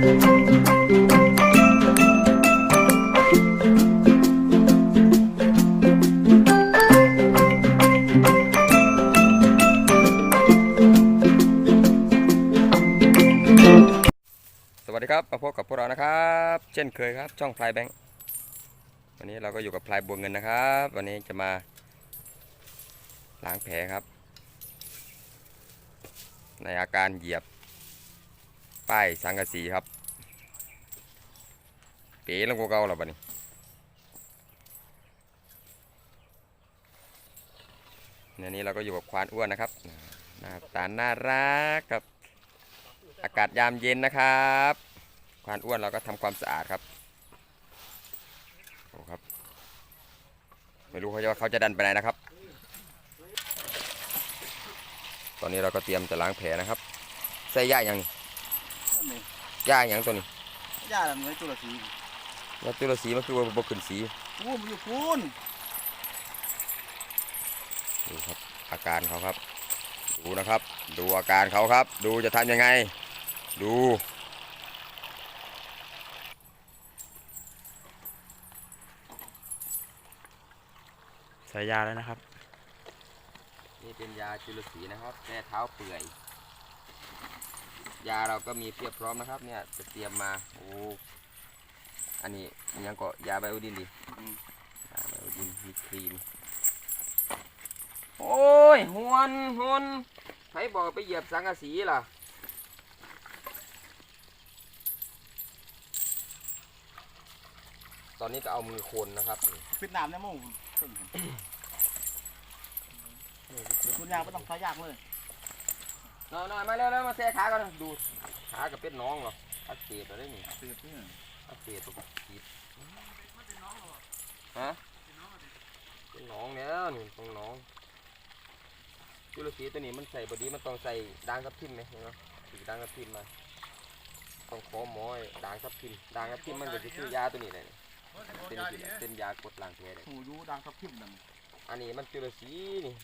สวัสดีครับมาพบกับพวกเรานะครับ เช่นเคยครับ ช่องพลายแบงค์วันนี้เราก็อยู่กับพลายบัวเงินนะครับ วันนี้จะมาล้างแผลครับ ในอาการเหยียบ ป้ายสังกะสีครับ เป๋ลงกว่าเก่าแล้วบัดนี้ในนี้เราก็อยู่กับควานอ้วนนะครับหน้าตาน่ารักครับอากาศยามเย็นนะครับ ควานอ้วนเราก็ทำความสะอาดครับโอ้ครับไม่รู้เขาจะว่าเขาจะดันไปไหนนะครับ ตอนนี้เราก็เตรียมจะล้างแผลนะครับใส่ย่าอย่างนี้ ย่าอย่างตัวนี้ย่าอะไรตัวละสีแล้วตัวละสีมันคือว่าบกขึ้นสีพูนมันอยู่พูนดูครับอาการเขาครับ ดูนะครับ ดูอาการเขาครับ ดูจะทำยังไง ดูใส่ยาแล้วนะครับ นี่เป็นยาจุลสีนะครับแก้เท้าเปื่อย ยาเราก็มีเพียบพร้อมนะครับเนี่ยจะเตรียมมาโอ้อันนี้อันยังก็ยาไบโอดินดิยาไบโอดินมีครีมโอ้ยหวนหวนใครบอกไปเหยียบสังกะสีล่ะตอนนี้ก็เอามือคนนะครับปิดน้ำนหมู่คุณยางไม่ต้องใช้ยากเลย น่อยหน่อยมาเร็วเร็วมาแซ่ขากันดูขากับเป็นน้องเหรออักเสบอะไรนี่เสียบนี่อักเสบตกขีดฮะเป็นน้องแล้วนี่ตรงน้องจุลสีตัวนี้มันใส่บดีมันต้องใส่ด่างกับทิมไหมเห็นไหมสีด่างกับทิมมาต้องขอหมอไอ้ด่างกับทิมด่างกับทิมมันก็จะซื้อยาตัวนี้เลยนี่เป็นสีเป็นยากดล้างแผลเลยหูยูดังกับพิมพ์นั่นอันนี้มันจุลสีนี่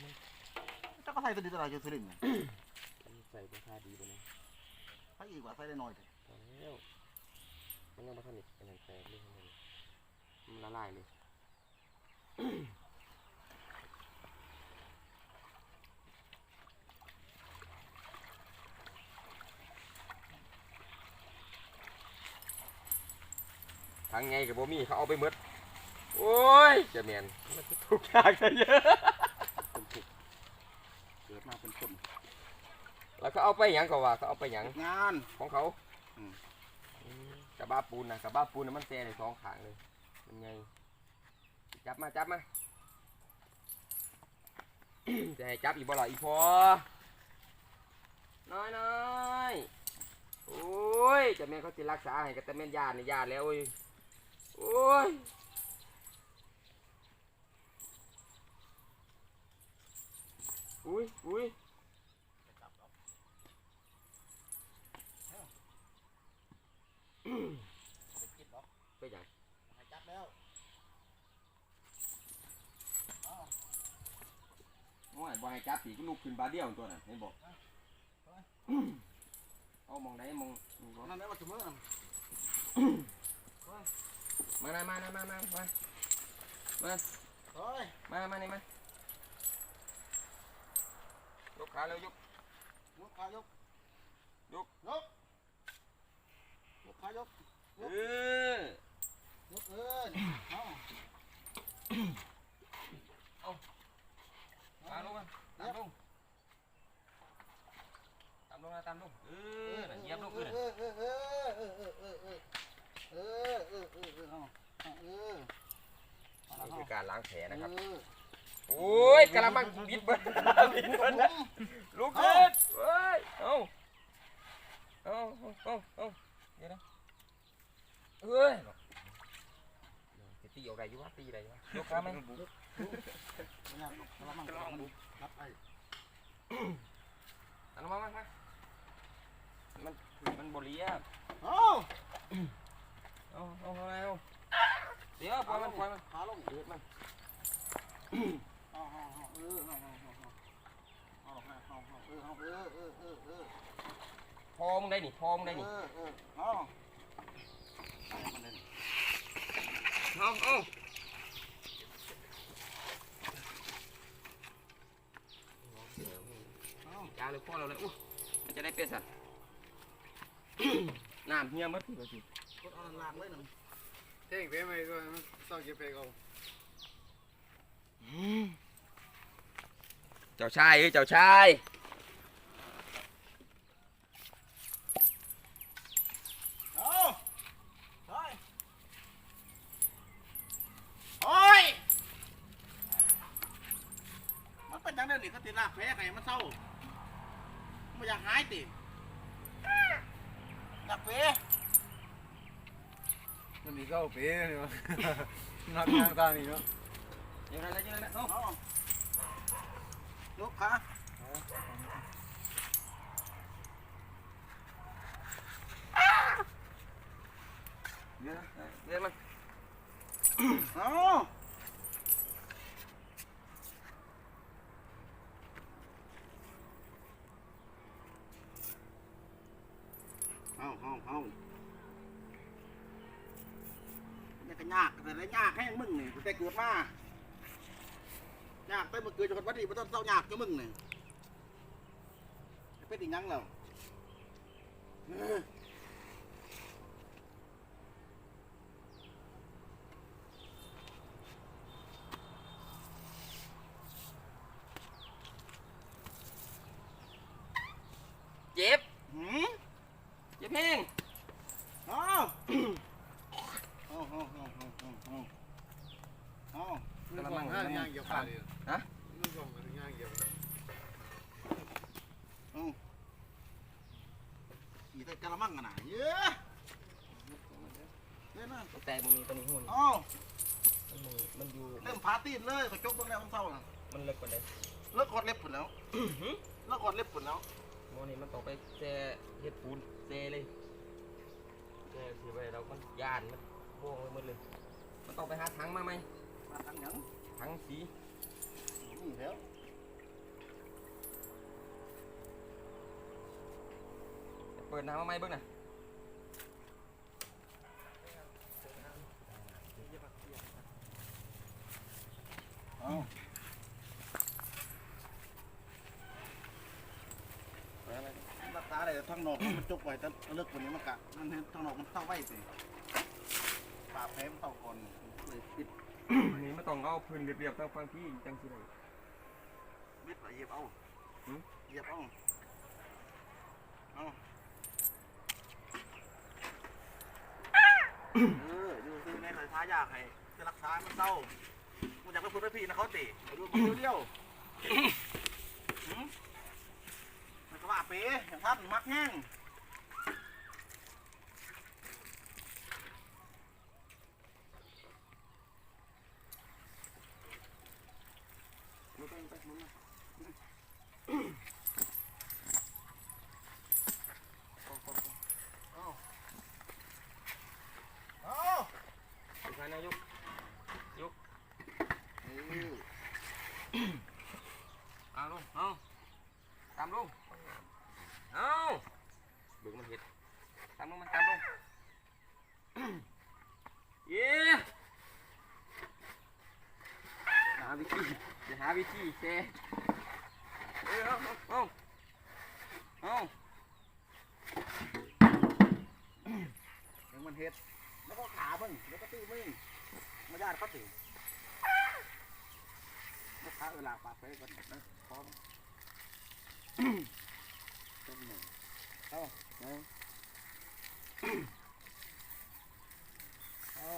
เจ้าก็ใส่ตัวนี้ตัวไหนจะสุรินทร์มัน ใส่ราคาดีไปเลยใส่อีกว่าใส่ได้น้อยตายแล้วมันยังไม่ทันอีกอันนั้นแตกเลยข้างในมันละลายเลยทางไงกับโบมี่เขาเอาไปหมดโอ้ยเจะเมียนมันจะถูกยากซะเยอะ เกิดมาเป็นคน แล้วเขาเอาไปหยังก็ว่าเขาเอาไปหยังงาน ของเขาอืม อืมกระบ้าปูนนะกระบ้าปูนนะมันแซ่ในสองขางเลย มันไง จับมาจับมา จะให้จับอีกบ่ล่ะอีพอน้อยน้อยโอ้ยเจะแม่นเขาจะรักษาให้ก็แต่แม่นยานี่ยาแล้วโอ้ยโอ้ยอุ้ยอุ้ยไปยัง จับแล้ว โอ้ยบ่ให้ จับปีกลูกขึ้นบาเดียวตัวนั้นเห็นบอกเอามองไหนมองมองบ่นั่นแหละว่าเสมอมามามามามามามาเฮ้ยมามานี่มายกขาเร็วยกยกขายกยกยกยกขายกเออยกเอินเอา ตามลงมาตามลง ตามลงนะตามลงเออน่ะเหยียบลงเออเออเออเออเออเออเออเออเออเออเออเออเอาเอาเออเอานี่เอาคือการล้างแผลนะครับ เออโอ้ยกระมังบิดเบิ้ลบิดเบิ้ลนะลุกขึ้นเฮ้ยเอาเอาเอาเอาเอาเดี๋ยวนะเฮ้ยจะตีอะไรอยู่วะตีอะไรอยู่วะยกขาไหมไม่ยากหรอกกระมังกระมังรับไอ้อันนั้นมามามา มันมันบริยบเอาเอาเอาเอาเอาเดี๋ยวปล่อยมันปล่อยมันขาลงเดือดมันเอาเอาเอาเออเอาเอาเอาเอาเอาเอาเอาเออเอาเออเออเออเออพอมึงได้นี่พอมึงได้นี่เออเออเอามันเลยเอาเอายาเลยพ่อเราเลยอู้มันจะได้เป็ดสัตว์น้ำเฮียมัดที่สิกดเอาลางไว้ หน่อยเท่งเพ่ไม่ก็ต้องเก็บไปก่อน เจ้าชายเอ้ยเจ้าชาย เอาเฮ้ยโอ้ยมันเป็นจังได๋นี่เขาติลากแพ้ไงมันเศร้ามันอยากหายติอยากแพ้ มันมีเข้าเพ่เนี่ยวะนักทางตานี่เนาะยังไงแล้วยังไงเอาเอายกขาเดี๋ยวนะเดี๋ยมันเอาเอาเอาเอา ก็ยากแต่ละยากแห้งมึงนี่กูแต่เกิดมายากไปเมื่อเกิดจนวันนี้มันต้องเศร้ายากกับมึงนี่เป็นอีกยังแล้วเออ เจ็บ หืม เจ็บแห้ง เอาเอาเอาเอาเอาเอาเอา มันฟังห้างยางเกี่ยวขาดิมันฟังมันยางเกี่ยว ขี่แต่กะละมังกันนะเยอะเนี่ยนะ แต่มึงมีตัวนี้หุ่น เอ้า มันมีมันอยู่ เริ่มพา ตีนเลยกระจกเบื้องแล้วมันเศร้าน่ะมันเลิกกว่าเดิมเลิกกดเล็บผุนแล้วเลิกกดเล็บผุนแล้วโมนี่มันต้องไปแช่เฮ็ดปูนแช่เลยแช่สิไปเรามันย่านมันโบ้งไปหมดเลย มันต้องไปหาถังมาไหมมาทางหยังถังสีนี่แล้วเปิดน้ำมาไหมเบิ้งน่ะ เอ้ารักษาได้แต่ ทางนอกมันจกไว้แต่เลิกผุนนี้มันกะมันเห็นทางนอกมันเศร้าไว้สิปากแผลมันเศร้าก่อนเลยปิดนี่มันต้องเอาพื้นเรียบๆต้องฟังพี่จังสิได้มิดไปเหยียบเอาเหยียบเอาเอาเอออยู่ซื้อในสายท้ายากให้จะรักษามันเศร้ามึงอยากไปพูดไปพี่นะเขาติไปดูมันเลี้ยวๆ ว่าเป๋อย่างท่านมักแห้ง มันต้องไปมันมาเอาเอา เอา เอาไปนายก เออ เอาลงเอาตามลงเอาเบิ่งมันเห็ดตามลงมันตามลงเย้หาวิธีจะหา วิธีแชร์เออเอาเอาเอาเดี๋ยวมันเฮ็ด แล้วก็ขามึงแล้วก็ตีมึงมาญาติเขาตีลูกค้าเวลาปากไปก่อนนะพร้อมต้นหนึ่งเอาหนึ่งเอา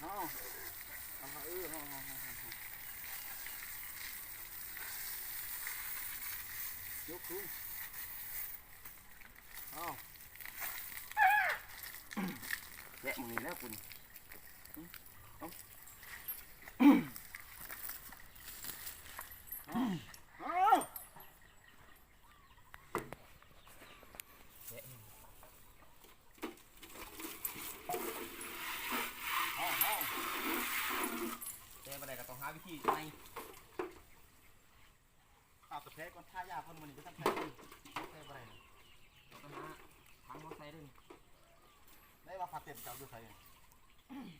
เอาเอาเออเอาเอาเอาเอา ยกขึ้นเอาแวะมึงนี่แล้วคุณ เอาเอาเอา ทายา คนมันนี่ก็ต้องใช้ใช้อะไรก็มาทางมอไซค์ด้วยได้ว่าฟาเต็มเก่าดูใส่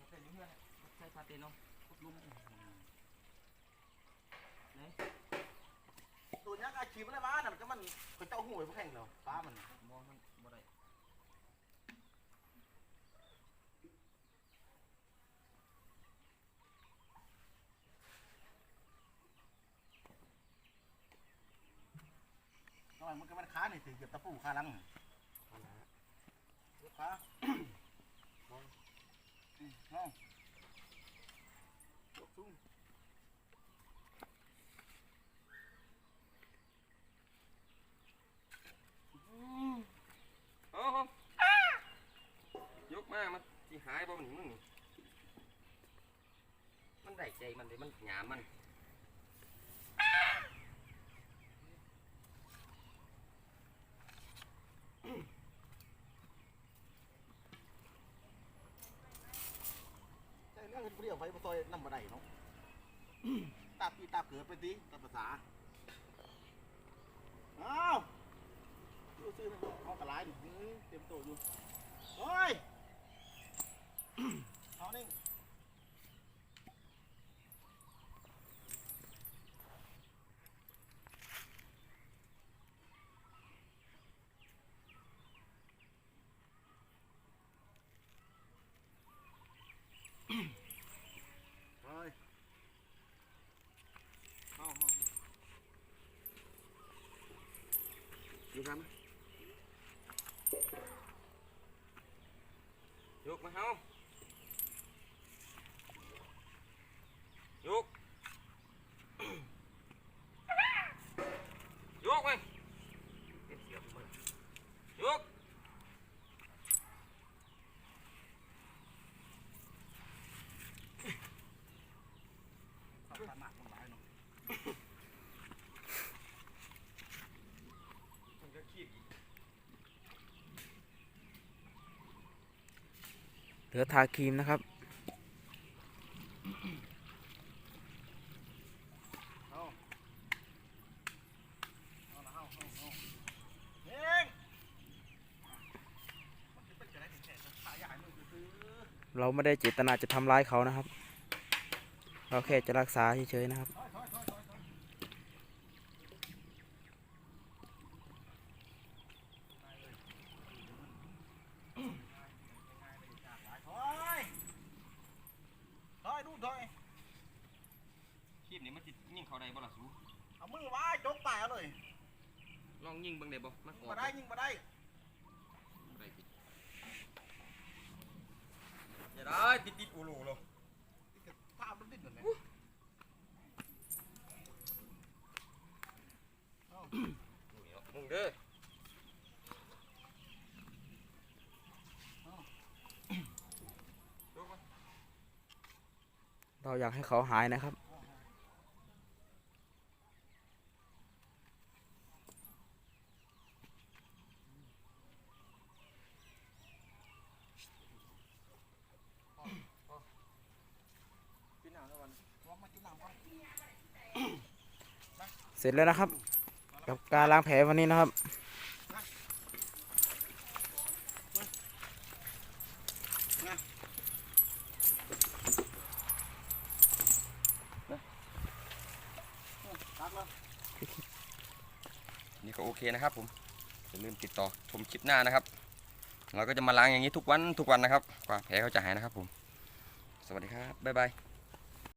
เต็นเพื่อนใส่พาเต็นเนาะลุงตัวนี้อาชีพอะไรบ้าน่ะมันก็มันเป็นเจ้าหูไอ้พวกแข่งเนาะป้ามันมองมันบ่ได้ ทำไมันก็มันค้านี่ถือเก็บตะปูคาลังลูกค้าลองยกสูงโอ้ยกมามันสิหายบ่มันมึงนี่มันได้ใจมันเลยมันหยามมัน ใช่เรื่ อยกไฟมาซอยน้ำบะไดเนาะตาปีตาเกิดไปทีตามภาษาอ้าวดูซื้อมันเอากระไรนี่เต็มโตอยู่เฮ้ยเอานี่ เฮ้ยเอาเอาดูกันไหม ยกมา เฮา ยก ยกไปยก เอาขนาดมันหลายเนาะ มันก็ขีดอีก เห ลือทาครีมนะครับเอาเอาละเอาเอาเอาเฮ้ยมันจะเป็นจะได้ถึงแสนนะขายยาให้มึงซื้อเราไม่ได้เจตนาจะทำร้ายเขานะครับ เราแค่จะรักษาเฉยๆนะครับ ถอยถอยถอยถอยถอยถอยถอยดูถอย ขีดนี่มันจิยิงเขา ได้บ่ล่ะสูเอามือไว้จกตายเอาเลยลองยิงเบิ่งได้บ่มันอยิองกมาได้ยิงมาได้ได้ติอย่าได้ติดติดอูโลโลภาพมันดิ้นเหมือนไงมึงเด้อเราอยากให้เขาหายนะครับ กินน้ำแล้ววันลองมากินน้ำก่อน เสร็จแล้วนะครับ กับการล้างแผลวันนี้นะครับ นี่ก็โอเคนะครับผมอย่าลืมติดต่อชมคลิปหน้านะครับ เราก็จะมาล้างอย่างนี้ทุกวันทุกวันนะครับ กว่าแผลเขาจะหายนะครับผม สวัสดีครับ บ๊ายบาย